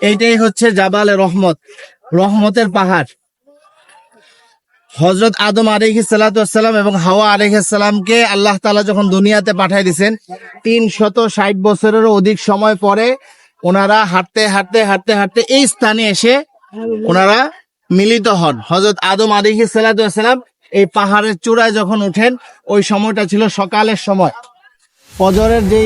এইটাই হচ্ছে জাবালে রহমত, রহমতের পাহাড়। হজরত আদম আলিহি সালাম এবং হাওয়া আলিহি সালামকে আল্লাহ তালা যখন দুনিয়াতে পাঠাই দিয়েছেন তিন শত ষাট বছরেরও অধিক সময় পরে ওনারা হাঁটতে হাঁটতে হাঁটতে হাঁটতে এই স্থানে এসে ওনারা মিলিত হন। হজরত আদম আলিহি সালাম এই পাহাড়ের চূড়ায় যখন উঠেন, ওই সময়টা ছিল সকালের সময়। ফজরের যে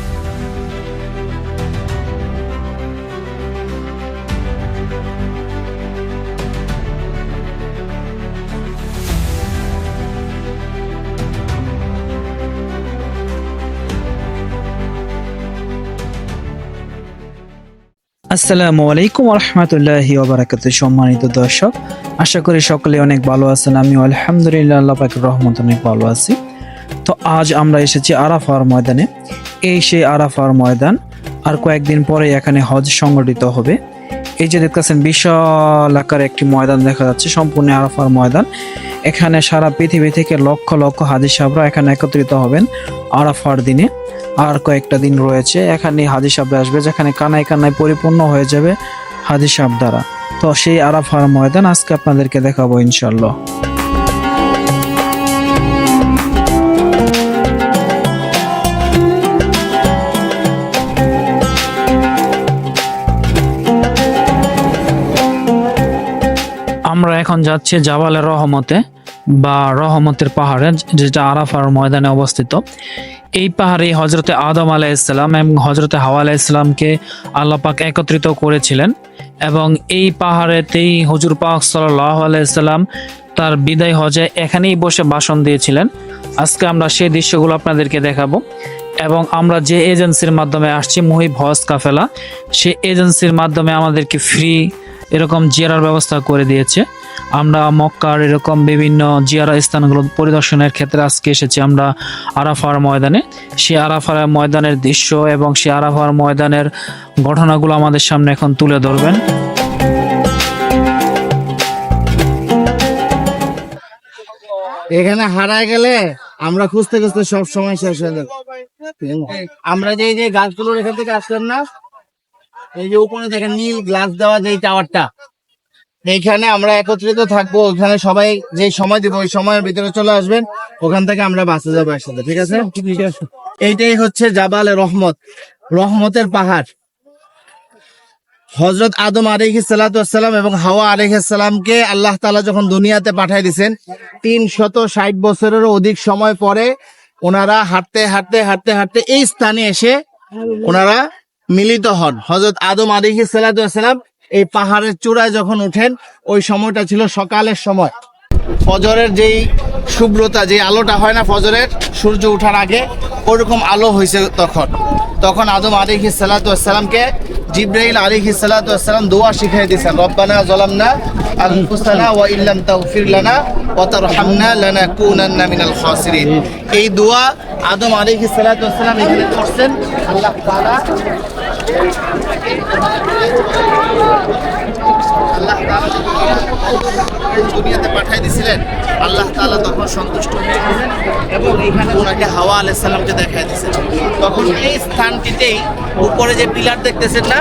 আসসালামু আলাইকুম রহমতুল্লাহি ওবরাকাত সম্মানিত দর্শক, আশা করি সকলে অনেক ভালো আছেন আমি আলহামদুলিল্লাহ, আল্লাহ পাকের রহমত অনেক ভালো আছি। তো আজ আমরা এসেছি আরাফার ময়দানে। এই সেই আরাফার ময়দান, আর কয়েকদিন পরে এখানে হজ সংগঠিত হবে। এই যে দেখতেছেন, বিশাল আকার একটি ময়দান দেখা যাচ্ছে, সম্পূর্ণ আরাফার ময়দান। এখানে সারা পৃথিবী থেকে লক্ষ লক্ষ হাজি সাহরা এখানে একত্রিত হবেন আরাফার দিনে। আর কয়েকটা দিন রয়েছে। এখানে হাজি সাহেব আসবে, যেখানে কানায় কানায় পরিপূর্ণ হয়ে যাবে হাজি সাহেব দ্বারা। তো সেই আরাফার ময়দান আজকে আপনাদেরকে দেখাবো ইনশাল্লাহ আমরা এখন যাচ্ছি জাবালের রহমতে। বা রহমতের পাহাড়ে, যেটা আরাফার ময়দানে অবস্থিত। এই পাহাড়ে হজরতে আদম আলাইসাল্লাম এবং হজরতে হাওয়া আলাইসাল্লামকে আল্লাহ পাক একত্রিত করেছিলেন এবং এই পাহাড়েতেই হজুর পাক সাল্লাহ আলাইসাল্লাম তার বিদায় হজে এখানেই বসে ভাষণ দিয়েছিলেন। আজকে আমরা সেই দৃশ্যগুলো আপনাদেরকে দেখাবো এবং আমরা যে এজেন্সির মাধ্যমে আসছি, মুহিব হজ কাফেলা, সেই এজেন্সির মাধ্যমে আমাদেরকে ফ্রি এরকম জেরার ব্যবস্থা করে দিয়েছে। আমরা মক্কার এরকম বিভিন্ন জিয়ারা স্থানগুলো পরিদর্শনের ক্ষেত্রে আজকে এসেছি। আমরা আরাফার ময়দানে। সেই আরাফার ময়দানের দৃশ্য এবং সেই আরাফার ময়দানের ঘটনাগুলো আমাদের সামনে এখন তুলে ধরবেন। এখানে হারায় গেলে আমরা খুঁজতে খুঁজতে সব সময় শেষ হয়ে যাবে। আমরা যে যে গাছগুলোর এখান থেকে আসলাম না, এই যে উপরে দেখেন নীল গ্লাস দেওয়া যে টাওয়ারটা এইখানে আমরা একত্রিত থাকব ওখানে সবাই যে সময় দিব ওই সময়ের ভিতরে চলে আসবেন ওখান থেকে আমরা বাসে যাব একসাথে ঠিক আছে? এইটাই হচ্ছে জাবালে রহমত রহমতের পাহাড়। হজরত আদম আলিহি সালাম এবং হাওয়া আলিহি সালামকে আল্লাহ তালা যখন দুনিয়াতে পাঠাই দিয়েছেন তিন শত ষাট বছরেরও অধিক সময় পরে ওনারা হাঁটতে হাঁটতে হাঁটতে হাঁটতে এই স্থানে এসে ওনারা মিলিত হন। হজরত আদম আলিহি সালাম এই পাহাড়ের চূড়ায় যখন উঠেন ওই সময়টা ছিল সকালের সময়। ফজরের যেই শুভ্রতা যে আলোটা হয় না ফজরের, সূর্য ওঠার আগে, ওরকম আলো হয়েছে তখন। তখন আদম আলিহি সালাতামকে জিব্রাইল আলিহি সালাতাম দোয়া শিখিয়ে দিয়েছেন, রব্বানা জলামনা এই দোয়া আদম আলিহি সালাতাম এখানে করছেন। আল্লাহ আল্লাহ তাআলা দুনিয়াতে পাঠাই দিয়েছিলেন আল্লাহ তাআলা তখন সন্তুষ্ট হয়েছিলেন এবং এইখানে ওনাকে হাওয়া আলাইহিস সালামকে দেখাই দিয়েছেন তখন এই স্থানটিতেই উপরে যে পিলার দেখতেছেন না,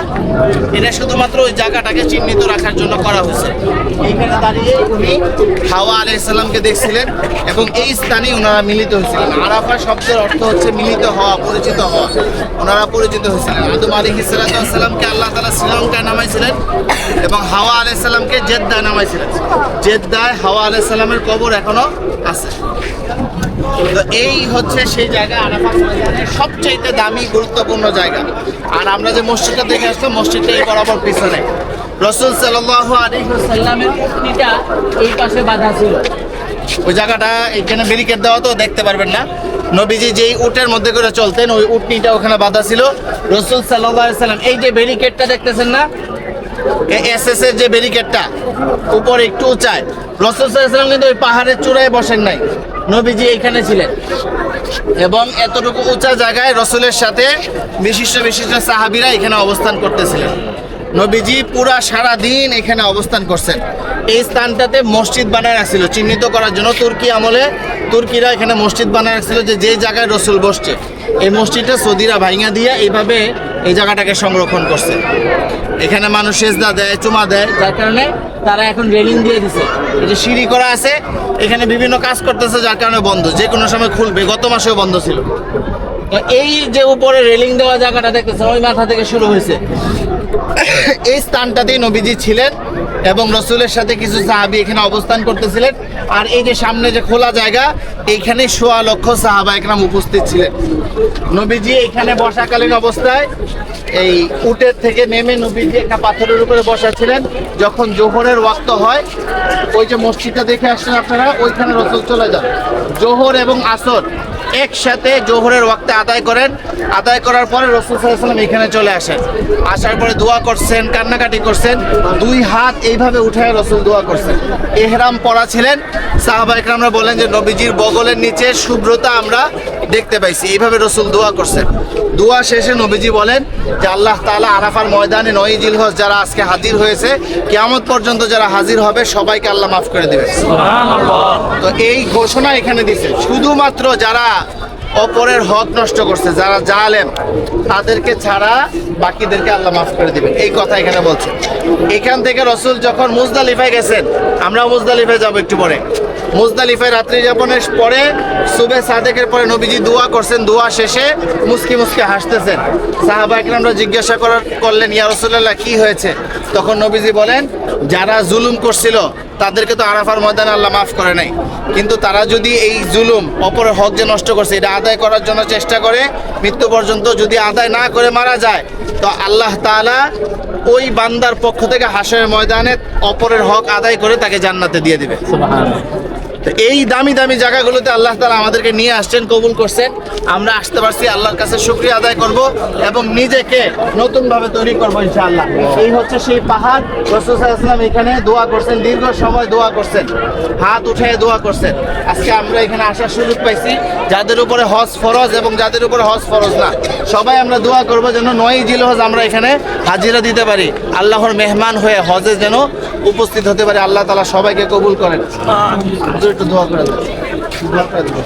এটা শুধুমাত্র ওই জায়গাটাকে চিহ্নিত রাখার জন্য করা হয়েছে। এইখানে দাঁড়িয়ে উনি হাওয়া আলাইহিস সালামকে দেখছিলেন এবং এই স্থানে ওনারা মিলিত হয়েছিলেন। আরাফা শব্দের অর্থ হচ্ছে মিলিত হওয়া, পরিচিত হওয়া। ওনারা পরিচিত হয়েছিলেন। আদম আলাইহিস সালামকে আল্লাহ তাআলা শ্রীলঙ্কায় নামাইছিলেন এবং হাওয়া আলাইহিস সালামকে জেদ্দায় নামাইছিলেন। জেদ্দায় হাওয়া আলাইহিস সালামের কবর এখনও আছে। এই হচ্ছে সেই জায়গা ময়দানের সবচাইতে দামি, গুরুত্বপূর্ণ জায়গা। আর আমরা যে মসজিদটা দেখে আসলাম, মসজিদটা এই বরাবর পিছনে। রসুল সাল্লাল্লাহু আলাইহি সাল্লামের উটনিটা এই পাশে বাঁধা ছিল। ওই জায়গাটা এখানে ব্যারিকেড দেওয়া তো দেখতে পারবেন না। নবীজি যেই উটের মধ্যে করে চলতেন, ওই উটনিটা ওখানে বাঁধা ছিল। রসুল সাল্লাহ সাল্লাম এই যে ব্যারিকেডটা দেখতেছেন না এস এস এর যে ব্যারিকেডটা উপরে একটু উঁচায়। রসুল কিন্তু ওই পাহাড়ের চূড়ায় বসেন নাই। নবীজি এইখানে ছিলেন। এবং এতটুকু উঁচা জায়গায় রসুলের সাথে বিশিষ্ট বিশিষ্ট সাহাবিরা এখানে অবস্থান করতেছিলেন। নবীজি পুরা সারা দিন এখানে অবস্থান করছেন। এই স্থানটাতে মসজিদ বানায় রাখছিল, চিহ্নিত করার জন্য তুর্কি আমলে তুর্কিরা এখানে মসজিদ বানায় রাখছিল যে যে জায়গায় রসুল বসছে। এই মসজিদটা সৌদিরা ভাইঙা দিয়ে এইভাবে এই জায়গাটাকে সংরক্ষণ করছে। এখানে মানুষ সেজদা দেয়, চুমা দেয়, যার কারণে তারা এখন রেলিং দিয়ে দিছে। এই যে সিঁড়ি করা আছে, এখানে বিভিন্ন কাজ করতেছে, যার কারণে বন্ধ। যে কোনো সময় খুলবে, গত মাসেও বন্ধ ছিল। এই যে উপরে রেলিং দেওয়া জায়গাটা দেখতেছেন, ওই মাথা থেকে শুরু হয়েছে। এই স্থানটাতেই নবীজি ছিলেন। এবং রসুলের সাথে কিছু সাহাবি এখানে অবস্থান করতেছিলেন। আর এই যে সামনে যে খোলা জায়গা, এইখানে সোয়া লক্ষ সাহাবা একরাম উপস্থিত ছিলেন। নবীজি এখানে বসাকালীন অবস্থায় এই উটের থেকে নেমে নবীজি একটা পাথরের উপরে বসা ছিলেন যখন জোহরের ওয়াক্ত হয়, ওই যে মসজিদটা দেখে আসছেন আপনারা, ওইখানে রসুল চলে যান। জোহর এবং আসর একসাথে জোহরের ওয়াক্তে আদায় করেন। আদায় করার পরে রসুল সাল্লাম এখানে চলে আসেন। আসার পরে দোয়া করছেন, কান্নাকাটি করছেন। দুই হাত এইভাবে উঠে রসুল দোয়া করছেন। এহরাম পরা ছিলেন। সাহাবা আমরা বলেন যে, নবীজির বগলের নিচে শুভ্রতা আমরা দেখতে পাইছি। এইভাবে রসুল দোয়া করছেন। দোয়া শেষে নবীজি বলেন যে আল্লাহ তাআলা আরাফার ময়দানে নয় জিলহজ যারা আজকে হাজির হয়েছে কিয়ামত পর্যন্ত যারা হাজির হবে সবাইকে আল্লাহ মাফ করে দেবে তো এই ঘোষণা এখানে দিছে। শুধুমাত্র যারা অপরের হক নষ্ট করছে যারা জালেম তাদেরকে ছাড়া বাকিদেরকে আল্লাহ মাফ করে দিবেন। এই কথা এখানে বলছে। এখান থেকে রসুল যখন মুজদালিফায় গেছেন আমরা মুজদালিফায় যাব একটু পরে। মুজদালিফায় রাত্রি যাপনের পরে সুবে সাদেকের পরে নবীজি দোয়া করছেন, দোয়া শেষে মুসকি মুসকি হাসতেছেন। সাহাবা একরামরা জিজ্ঞাসা করার করলেন, ইয়া রসুল্লাহ কি হয়েছে? তখন নবীজি বলেন, যারা জুলুম করছিল, তাদেরকে তো আরাফার ময়দানে আল্লাহ মাফ করে নাই। কিন্তু তারা যদি এই জুলুম অপরের হক যে নষ্ট করছে, এটা আদায় করার জন্য চেষ্টা করে, মৃত্যু পর্যন্ত যদি আদায় না করে মারা যায়, তো আল্লাহ তাআলা ওই বান্দার পক্ষ থেকে হাসের ময়দানে অপরের হক আদায় করে তাকে জান্নাতে দিয়ে দিবে। তো এই দামি দামি জায়গাগুলোতে আল্লাহ তালা আমাদেরকে নিয়ে আসছেন, কবুল করছেন। আমরা আসতে পারছি আল্লাহর কাছে শুক্রিয়া আদায় করব এবং নিজেকে নতুনভাবে তৈরি করব ইনশাআল্লাহ। এই হচ্ছে সেই পাহাড়। রসুল ইসলাম এখানে দোয়া করছেন, দীর্ঘ সময় দোয়া করছেন। হাত উঠে দোয়া করছেন। আজকে আমরা এখানে আসার সুযোগ পাইছি। যাদের উপরে হজ ফরজ এবং যাদের উপরে হজ ফরজ না, সবাই আমরা দোয়া করব যেন নয় জিল হজ আমরা এখানে হাজিরা দিতে পারি। আল্লাহর মেহমান হয়ে হজে যেন উপস্থিত হতে পারি। আল্লাহ তালা সবাইকে কবুল করেন। একটু দোয়া করে দেন দোয়া করে দেবেন।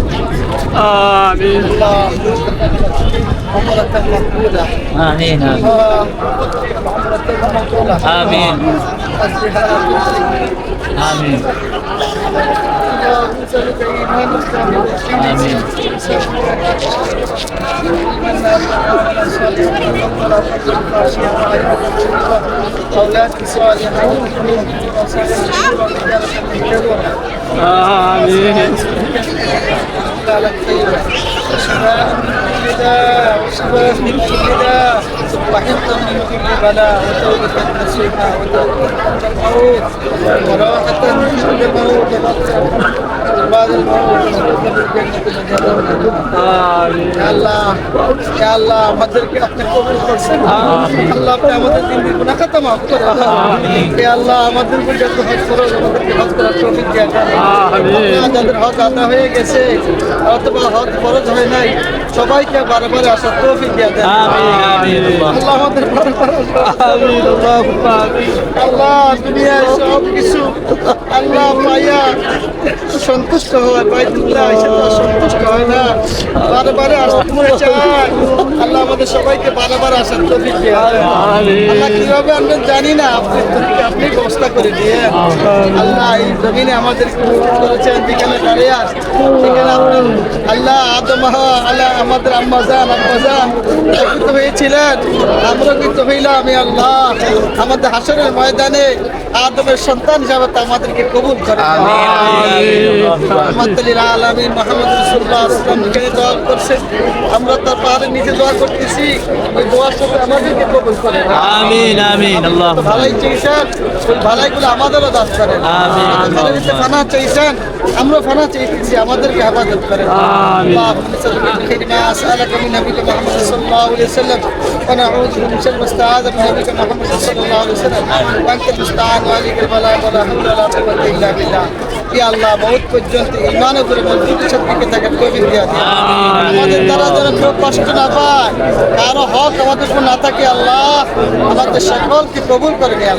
آمين. آمين. آمين. آمين. آمين. أولادك آمين على الخير وشفاء من كل داء وشفاء من كل داء وحفظا من كل بلاء وتوبة نصيحة وتوبة عند الموت وراحة من كل موت আল্লাহ আমাদেরকে আপনি কবুল করছেন আল্লাহ আমাদের দিন আল্লাহ আমাদের উপর যত হজ করো আমাদেরকে যাদের হজ আদা হয়ে গেছে অথবা হজ খরচ হয় নাই সবাইকে বারবার আসার ট্রফিক দিয়ে দেন আল্লাহ আল্লাহ দুনিয়ায় সবকিছু আল্লাহ পাইয়া সন্তুষ্ট হয় বাইতুল্লাহ তো সন্তুষ্ট হয় না। বারে বারে আসতে মনে চায়। আল্লাহ আমাদের সবাইকে বারে বারে আসার দিয়ে দেন। আল্লাহ কীভাবে আমরা জানি না, আপনি আপনি ব্যবস্থা করে দিয়ে আল্লাহ এই জমিনে আমাদের করেছেন, যেখানে দাঁড়িয়ে আস সেখানে আপনি আল্লাহ আদম আল্লাহ আমাদের আম্মা যান আব্বা যান কিন্তু হয়েছিলেন। আমরা কিন্তু হইলাম আল্লাহ। আমাদের হাসরের ময়দানে আদমের সন্তান হিসাবে তা আমাদেরকে কবুল করে রহমাতুল্লিল আলামিন মুহাম্মদ রাসূলুল্লাহ সাল্লামকে দোয়া করছে আমরা তার পাহাড়ে নিচে দোয়া করতেছি ওই দোয়ার সাথে আমাদেরকে কবুল করে আমিন আমিন আল্লাহ ভালাই চাইছেন ওই ভালাইগুলো আমাদেরও দান করেন আমিন। আমাদের ভিতরে ফানা চাইছেন আমরা ফানা চাইতেছি আমাদেরকে হেফাজত করেন اللهم صل على خير ما اسالك من نبيك محمد صلى الله عليه وسلم ونعوذ بك من شر ما استعاذ من نبيك محمد صلى الله عليه وسلم وانت المستعان আল্লাহ, বহুত পর্যন্ত ইমান উপরে মজবুতের দিকে তাকে কবির দিয়া দিয়ে। আমাদের দ্বারা যেন কেউ কষ্ট না পায়। কারও হক আমাদের উপর না থাকে আল্লাহ। আমাদের সকলকে কবুল করে নিয়ে